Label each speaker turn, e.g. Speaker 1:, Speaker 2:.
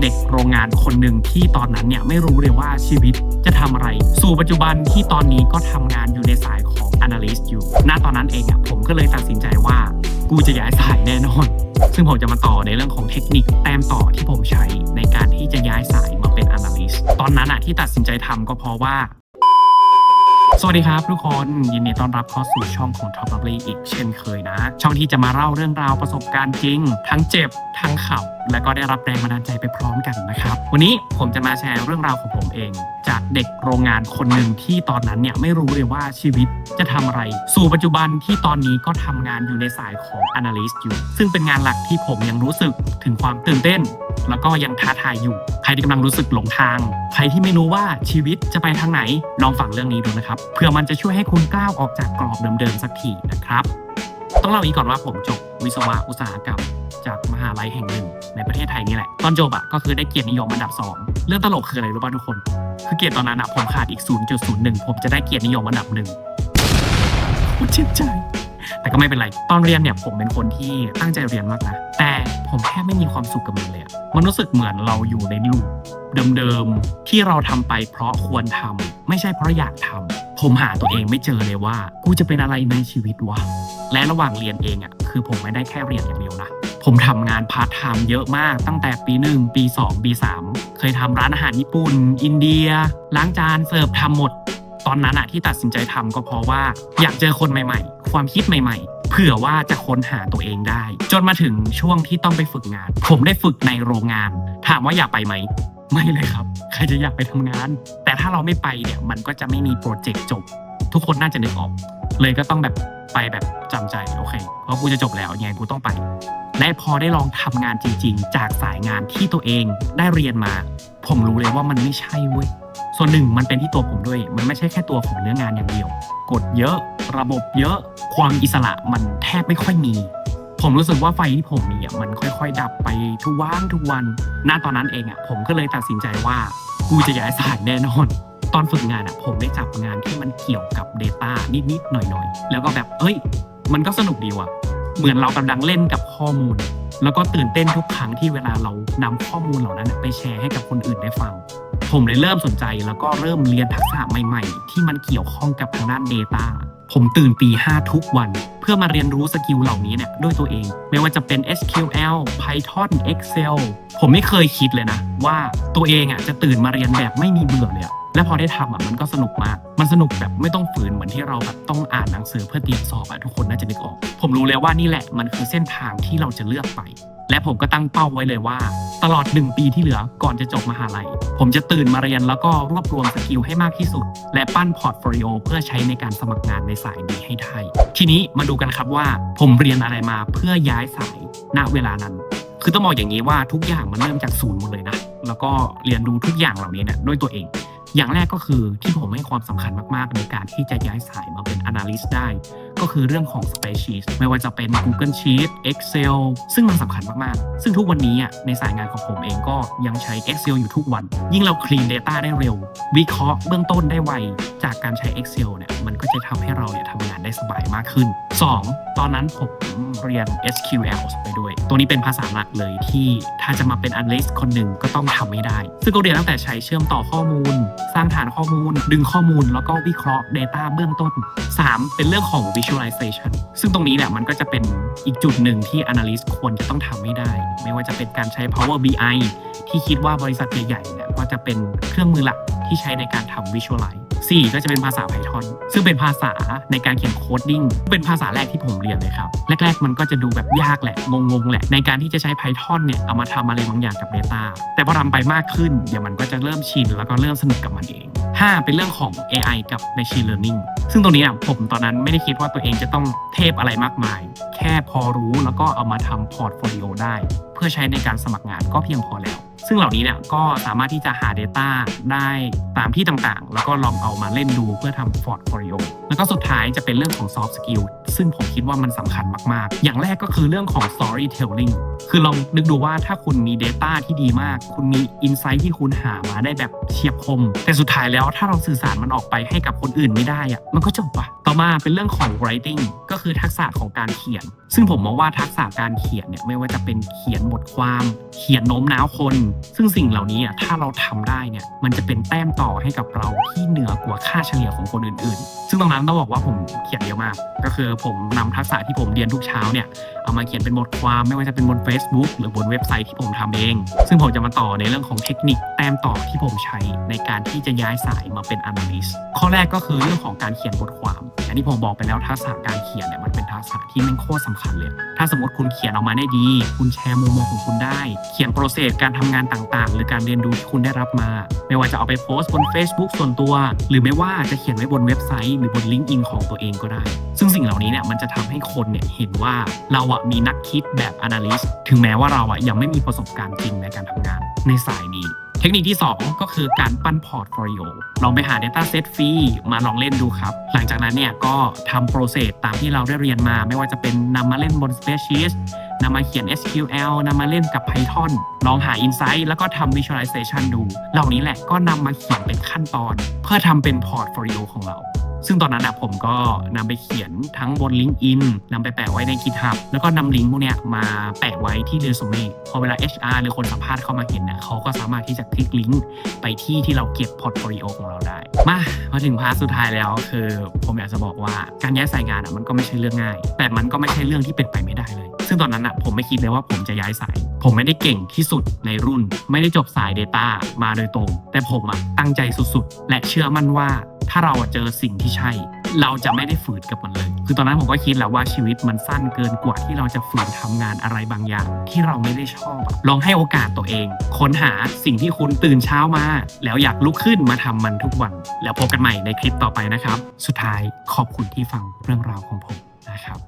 Speaker 1: เด็กโรงงานคนหนึ่งที่ตอนนั้นเนี่ยไม่รู้เลยว่าชีวิตจะทำอะไร สู่ปัจจุบันที่ตอนนี้ก็ทำงานอยู่ในสายของ analyst อยู่ ณ ตอนนั้นเองอะผมก็เลยตัดสินใจว่า กูจะย้ายสายแน่นอน ซึ่งผมจะมาต่อในเรื่องของเทคนิคแต้มต่อที่ผมใช้ในการที่จะย้ายสายมาเป็น analyst ตอนนั้นอะที่ตัดสินใจทำก็เพราะว่าสวัสดีครับทุกคนยินดีต้อนรับเข้าสู่ช่องของ Top Lovely อีกเช่นเคยนะ ช่องที่จะมาเล่าเรื่องราวประสบการณ์จริง ทั้งเจ็บ ทั้งขับ และก็ได้รับแรงบันดาลใจไปพร้อมกันนะครับ วันนี้ผมจะมาแชร์เรื่องราวของผมเอง จากเด็กโรงงานคนหนึ่งที่ตอนนั้นเนี่ยไม่รู้เลยว่าชีวิตจะทำอะไร สู่ปัจจุบันที่ตอนนี้ก็ทำงานอยู่ในสายของ Analyst อยู่ ซึ่งเป็นงานหลักที่ผมยังรู้สึกถึงความตื่นเต้น แล้วก็ยังท้าทายอยู่ ใครที่กำลังรู้สึกหลงทาง ใครที่ไม่รู้ว่าชีวิตจะไปทางไหน ลองฟังเรื่องนี้ดูนะครับ เพื่อมันจะช่วยให้คุณก้าวออกจากกรอบเดิมๆสักทีนะครับ ต้องเล่าอีกก่อนว่าผมจบวิศวะอุตสาหกรรมจากมหาลัยแห่งหนึ่ง ในประเทศไทยนี่แหละ ตอนจบอะก็คือได้เกียรตินิยมอันดับ 2 เรื่องตลกคืออะไรรู้ป่ะทุกคน คือเกียรติตอนนั้นอะผมขาดอีก 0.01 ผมจะได้เกียรตินิยมอันดับหนึ่งโคตรเจ็บใจ แต่ก็ไม่เป็นไร ตอนเรียนเนี่ยผมเป็นคนที่ตั้งใจเรียนมากนะ แต่ผมแค่ไม่มีความสุขกับมันเลยอะมันรู้สึกเหมือนเราอยู่ในลูปเดิมๆที่เราทำไปเพราะควรทำไม่ใช่เพราะอยากทำผมหาตัวเองไม่เจอเลยว่า กูจะเป็นอะไรในชีวิตวะ และระหว่างเรียนเองอะคือผมไม่ได้แค่เรียนอย่างเดียวนะ ผมทำงานพาร์ทไทม์เยอะมากตั้งแต่ปี1ปี2ปี3เคยทำร้านอาหารญี่ปุ่น อินเดีย ล้างจานเสิร์ฟทำหมด ตอนนั้นอะที่ตัดสินใจทำก็เพราะว่า อยากเจอคนใหม่ ๆ ความคิดใหม่ ๆ เผื่อว่าจะค้นหาตัวเองได้ จนมาถึงช่วงที่ต้องไปฝึกงาน ผมได้ฝึกในโรงงาน ถามว่าอยากไปไหมไม่เลยครับ ใครจะอยากไปทำงาน แต่ถ้าเราไม่ไปเนี่ยมันก็จะไม่มีโปรเจกต์จบ ทุกคนน่าจะนึกออก เลยก็ต้องแบบ ไปแบบจำใจโอเคเพราะกูจะจบแล้วยังไงกูต้องไป และพอได้ลองทำงานจริง ๆ จากสายงานที่ตัวเองได้เรียนมา ผมรู้เลยว่ามันไม่ใช่เว้ยส่วนหนึ่งมันเป็นที่ตัวผมด้วย มันไม่ใช่แค่ตัวของเนื้องานอย่างเดียวกฎเยอะระบบเยอะความอิสระมันแทบไม่ค่อยมี ผมรู้สึกว่าไฟที่ผมมีอะมันค่อย ๆ ดับไปทุกวันทุกวันณตอนนั้นเองอะผมก็เลยตัดสินใจว่ากูจะย้ายสายแน่นอน ตอนฝึกงานอะผมได้จับงานที่มันเกี่ยวกับ Data นิดๆหน่อยๆ แล้วก็แบบเอ้ย มันก็สนุกดีว่ะ เหมือนเรากำลังเล่นกับข้อมูล แล้วก็ตื่นเต้นทุกครั้งที่เวลาเรานำข้อมูลเหล่านั้นไปแชร์ให้กับคนอื่นได้ฟัง ผมเลยเริ่มสนใจแล้วก็เริ่มเรียนทักษะใหม่ๆ ที่มันเกี่ยวข้องกับทางด้าน Data ผมตื่นตีห้าทุกวัน เพื่อมาเรียนรู้สกิลเหล่านี้เนี่ยด้วยตัวเอง ไม่ว่าจะเป็น SQL Python Excel ผมไม่เคยคิดเลยนะ ว่าตัวเองอะจะตื่นมาเรียนแบบไม่มีเบื่อเลยอะ และพอได้ทำอะมันก็สนุกมาก มันสนุกแบบไม่ต้องฝืนเหมือนที่เราแบบต้องอ่านหนังสือเพื่อเตรียมสอบอะทุกคนน่าจะนึกออก ผมรู้เลยว่านี่แหละมันคือเส้นทางที่เราจะเลือกไป และผมก็ตั้งเป้าไว้เลยว่า ตลอด 1 ปีที่เหลือก่อนจะจบมหาลัย ผมจะตื่นมาเรียนแล้วก็รวบรวมสกิลให้มากที่สุด และปั้นพอร์ตโฟลิโอเพื่อใช้ในการสมัครงานในสายนี้ให้ได้ ทีนี้มาดูกันครับว่า ผมเรียนอะไรมาเพื่อย้ายสายณเวลานั้นคือต้องบอกอย่างนี้ว่าทุกอย่างมันเริ่มจากศูนย์หมดเลยนะ แล้วก็เรียนรู้ทุกอย่างเหล่านี้เนี่ยด้วยตัวเอง อย่างแรกก็คือที่ผมให้ความสำคัญมากๆ ในการที่จะย้ายสายมาเป็น Analyst ได้ ก็คือเรื่องของ Spreadsheet ไม่ว่าจะเป็น Google Sheet Excel ซึ่งมันสำคัญมาก ๆ ซึ่งทุกวันนี้อะในสายงานของผมเองก็ยังใช้ Excel อยู่ทุกวัน ยิ่งเรา clean data ได้เร็ว วิเคราะห์เบื้องต้นได้ไว จากการใช้ Excel เนี่ยมันก็จะทำให้เราเนี่ยทำงานได้สบายมากขึ้น 2. ตอนนั้นผมเรียน SQL ไปด้วย ตัวนี้เป็นภาษาหลักเลยที่ถ้าจะมาเป็น Analyst คนหนึ่งก็ต้องทำให้ได้ ซึ่งก็เรียนตั้งแต่ใช้เชื่อมต่อข้อมูล สร้างฐานข้อมูล ดึงข้อมูลแล้วก็วิเคราะห์ Data เบื้องต้น 3. เป็นเรื่องของ Visualization ซึ่งตรงนี้เนี่ยมันก็จะเป็นอีกจุดหนึ่งที่ Analyst ควรจะต้องทำให้ได้ ไม่ว่าจะเป็นการใช้ Power BI ที่คิดว่าบริษัทใหญ่ๆเนี่ยก็จะเป็นเครื่องมือหลักที่ใช้ในการทำ Visualize 4 ก็จะเป็นภาษา Python ซึ่งเป็นภาษาในการเขียนโคดดิ้งเป็นภาษาแรกที่ผมเรียนเลยครับแรก ๆ มันก็จะดูแบบยากแหละงงๆแหละในการที่จะใช้ Python เนี่ยเอามาทำอะไรบางอย่างกับ Data แต่พอทำไปมากขึ้นเดี๋ยวมันก็จะเริ่มชินแล้วก็เริ่มสนุกกับมันเอง 5 เป็นเรื่องของ AI กับ Machine Learning ซึ่งตรงนี้อะผมตอนนั้นไม่ได้คิดว่าตัวเองจะต้องเทพอะไรมากมาย แค่พอรู้แล้วก็เอามาทำพอร์ตโฟลิโอได้ เพื่อใช้ในการสมัครงานก็เพียงพอแล้ว ซึ่งเหล่านี้เนี่ยก็สามารถที่จะหา Data ได้ตามที่ต่างๆ แล้วก็ลองเอามาเล่นดูเพื่อทำพอร์ตโฟลิโอแล้วก็สุดท้ายจะเป็นเรื่องของ soft skill ซึ่งผมคิดว่ามันสำคัญมากๆ อย่างแรกก็คือเรื่องของ storytelling คือลองนึกดูว่าถ้าคุณมี Data ที่ดีมาก คุณมี Insight ที่คุณหามาได้แบบเฉียบคม แต่สุดท้ายแล้วถ้าเราสื่อสารมันออกไปให้กับคนอื่นไม่ได้อะมันก็จบปะ ต่อมาเป็นเรื่องของ writing ก็คือทักษะของการเขียน ซึ่งผมมองว่าทักษะการเขียนเนี่ยไม่ว่าจะเป็นเขียนบทความ เขียนโน้มน้าวคน ซึ่งสิ่งเหล่านี้อะถ้าเราทำได้เนี่ยมันจะเป็นแต้มต่อให้กับเราที่เหนือกว่าค่าเฉลี่ยของคนอื่น ๆ ซึ่งตรงนั้นต้องบอกว่าผมเขียนเยอะมาก ก็คือผมนำทักษะที่ผมเรียนทุกเช้าเนี่ยเอามาเขียนเป็นบทความไม่ว่าจะเป็นบน Facebook หรือบนเว็บไซต์ที่ผมทำเอง ซึ่งผมจะมาต่อในเรื่องของเทคนิคแต้มต่อที่ผมใช้ในการที่จะย้ายสายมาเป็น analyst ข้อแรกก็คือเรื่องของการเขียนบทความอย่างที่ผมบอกไปแล้วทักษะการเขียนเนี่ยมันเป็นทักษะที่แม่งโคตรสำคัญเลย ถ้าสมมติคุณเขียนออกมาได้ดี คุณแชร์มุมมองของคุณได้ เขียนโปรเซสการทำงานต่างๆ หรือการเรียนรู้ที่คุณได้รับมา ไม่ว่าจะเอาไปโพสต์บน Facebook ส่วนตัว หรือไม่ว่าจะเขียนไว้บนเว็บไซต์หรือบน LinkedIn ของตัวเองก็ได้ ซึ่งสิ่งเหล่านี้เนี่ยมันจะทำให้คนเนี่ยเห็นว่าเราอะมีนักคิดแบบ analyst ถึงแม้ว่าเราอะยังไม่มีประสบการณ์จริงในการทำงานในสายนี้ คนิคที่ 2 ก็คือการปั้นพอร์ตโฟลิโอลองไปหา Data Set ฟรีมาลองเล่นดูครับ หลังจากนั้นเนี่ยก็ทำโปรเซสตามที่เราได้เรียนมา ไม่ว่าจะเป็นนำมาเล่นบน Spreadsheet นำมาเขียน SQL นำมาเล่นกับ Python ลองหา Insight แล้วก็ทำ Visualization ดู เหล่านี้แหละก็นำมาเขียนเป็นขั้นตอน เพื่อทำเป็นพอร์ตโฟลิโอของเรา ซึ่งตอนนั้นอะผมก็นำไปเขียนทั้งบน LinkedIn นำไปแปะไว้ใน GitHub แล้วก็นำลิงก์พวกเนี้ยมาแปะไว้ที่เรซูเม่พอเวลา HR หรือคนสัมภาษณ์เข้ามาเห็นเนี่ยเขาก็สามารถที่จะคลิกลิงก์ไปที่ที่เราเก็บพอร์ตโฟลิโอของเราได้ มามาถึงพาร์ทสุดท้ายแล้วคือผมอยากจะบอกว่าการย้ายสายงานอะมันก็ไม่ใช่เรื่องง่าย แต่มันก็ไม่ใช่เรื่องที่เป็นไปไม่ได้เลย ซึ่งตอนนั้นอะผมไม่คิดเลยว่าผมจะย้ายสาย ผมไม่ได้เก่งที่สุดในรุ่น ไม่ได้จบสาย Data มาโดยตรง แต่ผมอะตั้งใจสุดๆ และเชื่อมั่นว่า ถ้าเราเจอสิ่งที่ใช่ เราจะไม่ได้ฝืนกับมันเลย คือตอนนั้นผมก็คิดแล้วว่าชีวิตมันสั้นเกินกว่าที่เราจะฝืนทำงานอะไรบางอย่าง ที่เราไม่ได้ชอบ ลองให้โอกาสตัวเอง ค้นหาสิ่งที่คุณตื่นเช้ามา แล้วอยากลุกขึ้นมาทำมันทุกวัน แล้วพบกันใหม่ในคลิปต่อไปนะครับ สุดท้ายขอบคุณที่ฟังเรื่องราวของผมนะครับ